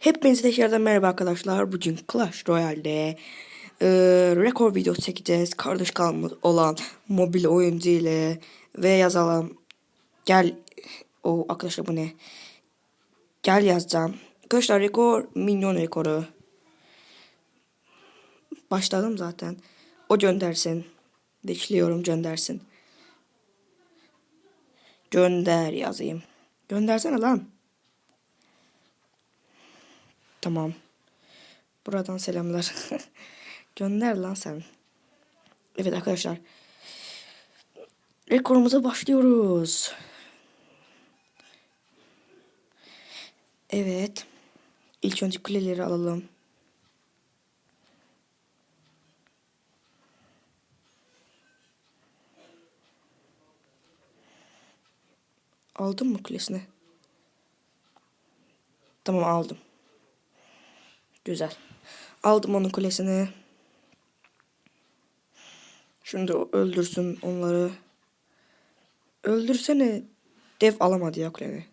Hepinize tekrardan merhaba arkadaşlar. Bugün Clash Royale'de e, rekor video çekeceğiz. Kardeş kanlı olan mobil oyuncu ile ve yazalım. Gel o arkadaşlar bu ne? Gel yazacağım. Arkadaşlar rekor milyon rekoru. Başladım zaten. O göndersin. Bekliyorum göndersin. Gönder yazayım. Göndersene lan. Tamam. Buradan selamlar. Gönder lan sen. Evet arkadaşlar. Rekorumuza başlıyoruz. Evet. İlk önce kuleleri alalım. Aldın mı kulesini? Tamam aldım. Güzel. Aldım onun kulesini. Şimdi öldürsün onları. Öldürsene. Dev alamadı ya kuleni.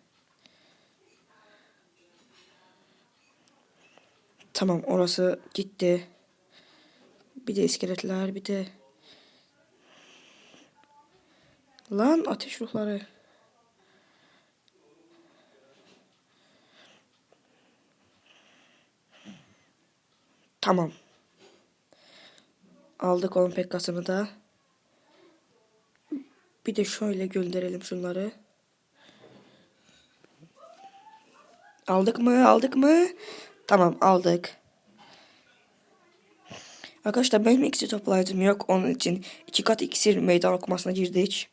Tamam orası gitti. Bir de iskeletler bir de. Lan ateş ruhları. Tamam. Aldık onun pekkasını da. Bir de şöyle gönderelim şunları. Aldık mı? Aldık mı? Tamam aldık. Arkadaşlar benim iksir toplayıcım yok. Onun için iki kat iksir meydan okumasına girdik.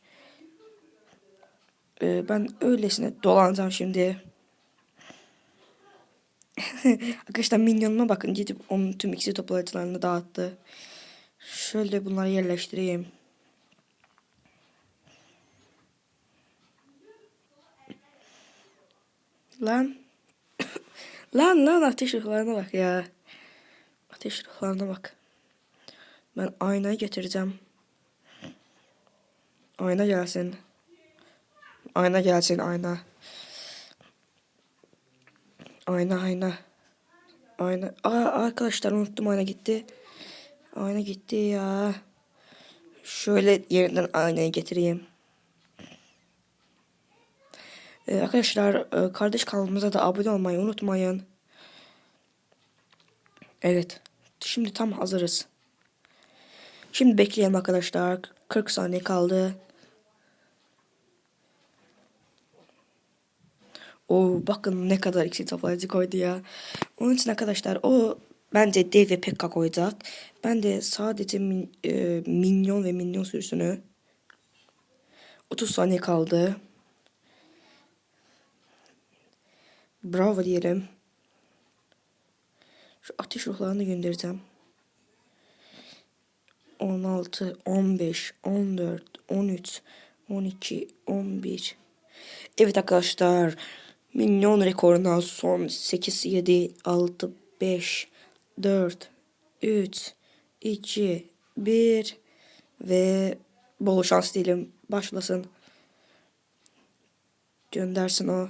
Ee, ben öylesine dolanacağım şimdi. Arkadaşlar minyonuma bakın gidip onun tüm iksir toplayıcılarını dağıttı. Şöyle bunları yerleştireyim. Lan. lan lan ateş ruhlarına bak ya. Ateş ruhlarına bak. Ben aynayı getireceğim. Ayna gelsin. Ayna gelsin ayna. Ayna ayna. Ayna. Aa arkadaşlar unuttum ayna gitti. Ayna gitti ya. Şöyle yerinden aynayı getireyim. Ee, arkadaşlar e, kardeş kanalımıza da abone olmayı unutmayın. Evet. Şimdi tam hazırız. Şimdi bekleyelim arkadaşlar. 40 saniye kaldı. O bakın ne kadar ikisi toplayıcı koydu ya. Onun için arkadaşlar o bence dev ve pekka koyacak. Ben de sadece min, e, minyon ve minyon sürüsünü 30 saniye kaldı. Bravo diyelim. Şu ateş ruhlarını göndereceğim. 16, 15, 14, 13, 12, 11. Evet arkadaşlar. Minyon rekoruna son 8, 7, 6, 5, 4, 3, 2, 1 ve bol şans diyelim. Başlasın. Göndersin o.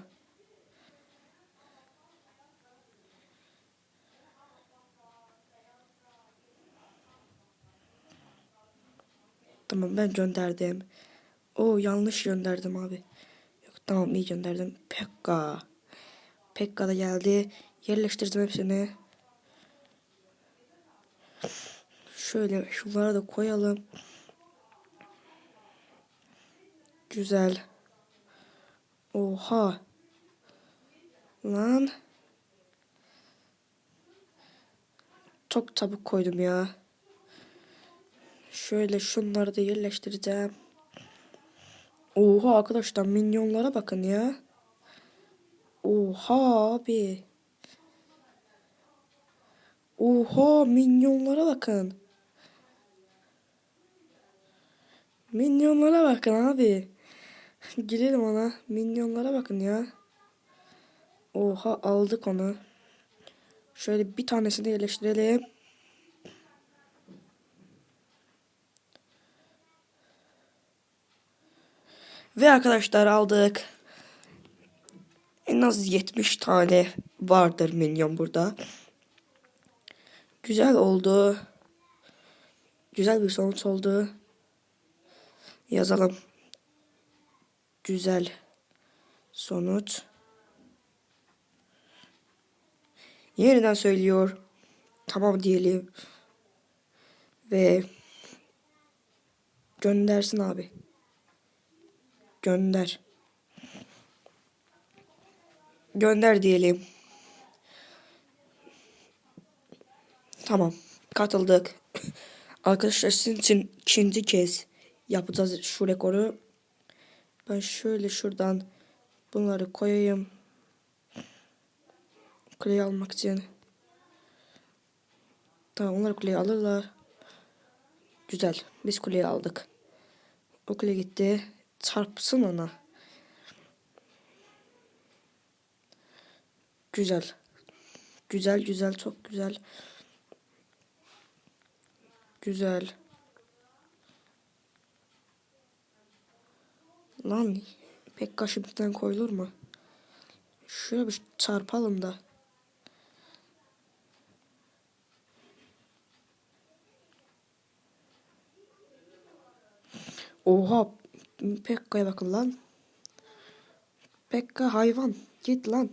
Tamam ben gönderdim. O yanlış gönderdim abi. Tamam iyi gönderdim. Pekka. Pekka da geldi. Yerleştirdim hepsini. Şöyle şunlara da koyalım. Güzel. Oha. Lan. Çok çabuk koydum ya. Şöyle şunları da yerleştireceğim. Oha arkadaşlar minyonlara bakın ya. Oha abi. Oha minyonlara bakın. Minyonlara bakın abi. Girelim ona. Minyonlara bakın ya. Oha aldık onu. Şöyle bir tanesini yerleştirelim. Ve arkadaşlar aldık. En az 70 tane vardır minyon burada. Güzel oldu. Güzel bir sonuç oldu. Yazalım. Güzel sonuç. Yeniden söylüyor. Tamam diyelim. Ve göndersin abi. Gönder. Gönder diyelim. Tamam. Katıldık. Arkadaşlar sizin için ikinci kez yapacağız şu rekoru. Ben şöyle şuradan bunları koyayım. Kuleyi almak için. Tamam onlar kuleyi alırlar. Güzel. Biz kuleyi aldık. O kule gitti. Çarpsın ona. Güzel. Güzel güzel çok güzel. Güzel. Lan pek kaşımızdan koyulur mu? Şöyle bir çarpalım da. Oha Pekka'ya bakın lan. Pekka hayvan. Git lan.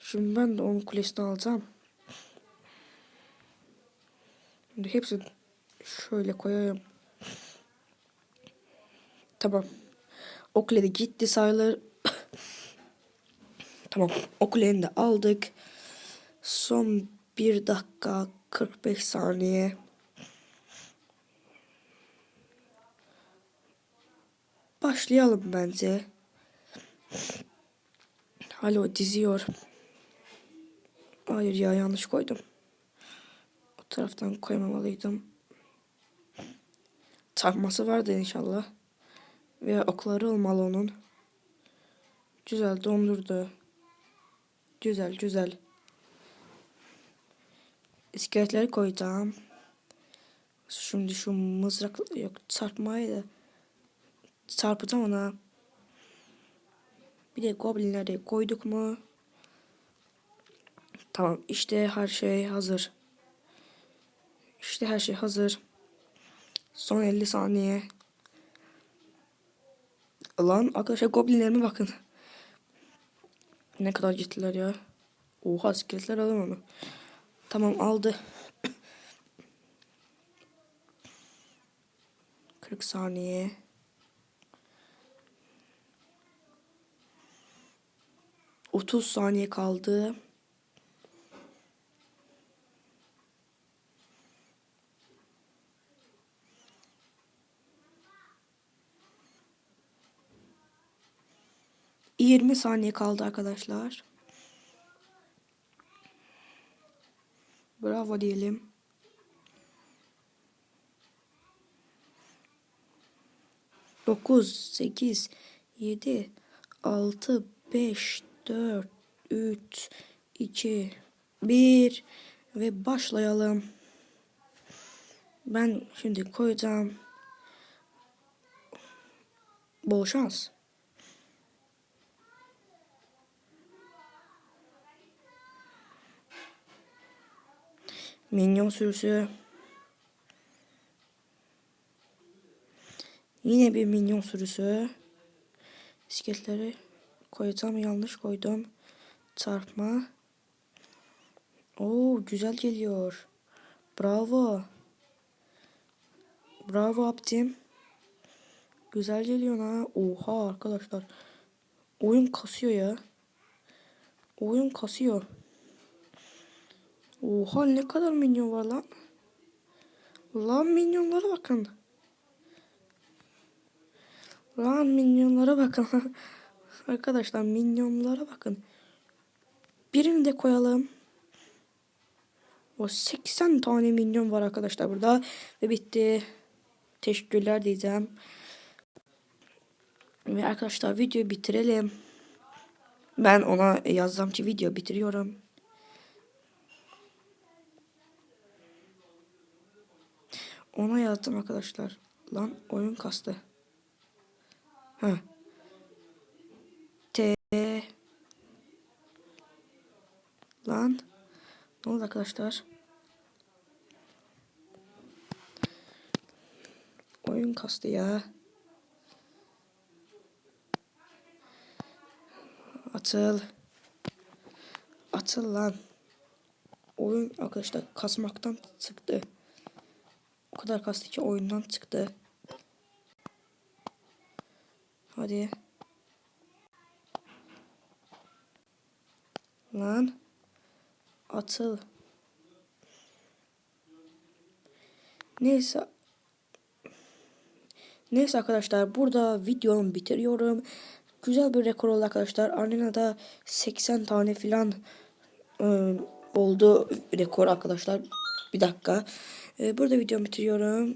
Şimdi ben de onun kulesini alacağım. Şimdi hepsini şöyle koyayım. Tamam. O kule gitti sayılır. tamam. O kuleni de aldık. Son 1 dakika 45 saniye. Başlayalım bence. Alo diziyor. Hayır ya yanlış koydum. O taraftan koymamalıydım. Çarpması vardı inşallah. Veya okları olmalı onun. Güzel dondurdu. Güzel güzel. İskeletleri koyacağım. Şimdi şu mızrak yok çarpmayı da çarpacağım ona. Bir de goblinleri koyduk mu? Tamam işte her şey hazır. İşte her şey hazır. Son 50 saniye. Lan arkadaşlar goblinlerime bakın. Ne kadar gittiler ya. Oha iskeletler alır onu. Tamam aldı. 40 saniye. Otuz saniye kaldı. Yirmi saniye kaldı arkadaşlar. Bravo diyelim. Dokuz, sekiz, yedi, altı, beş, dört, üç, iki, bir ve başlayalım. Ben şimdi koyacağım. Bol şans. Minyon sürüsü. Yine bir minyon sürüsü. İskeletleri koyacağım yanlış koydum. Çarpma. Oo güzel geliyor. Bravo. Bravo Abdim. Güzel geliyor ha. Oha arkadaşlar. Oyun kasıyor ya. Oyun kasıyor. Oha ne kadar minyon var lan. Lan minyonlara bakın. Lan minyonlara bakın. Arkadaşlar minyonlara bakın. Birini de koyalım. O 80 tane minyon var arkadaşlar burada. Ve bitti. Teşekkürler diyeceğim. Ve arkadaşlar videoyu bitirelim. Ben ona yazacağım ki video bitiriyorum. Ona yazdım arkadaşlar. Lan oyun kastı. Ha. T Lan. Ne oldu arkadaşlar? Oyun kastı ya. Atıl. Atıl lan. Oyun arkadaşlar kasmaktan çıktı. O kadar kastı ki oyundan çıktı. Hadi. Lan. Atıl. Neyse. Neyse arkadaşlar burada videomu bitiriyorum. Güzel bir rekor oldu arkadaşlar. Arenada 80 tane filan e, oldu rekor arkadaşlar. Bir dakika. E, burada videomu bitiriyorum.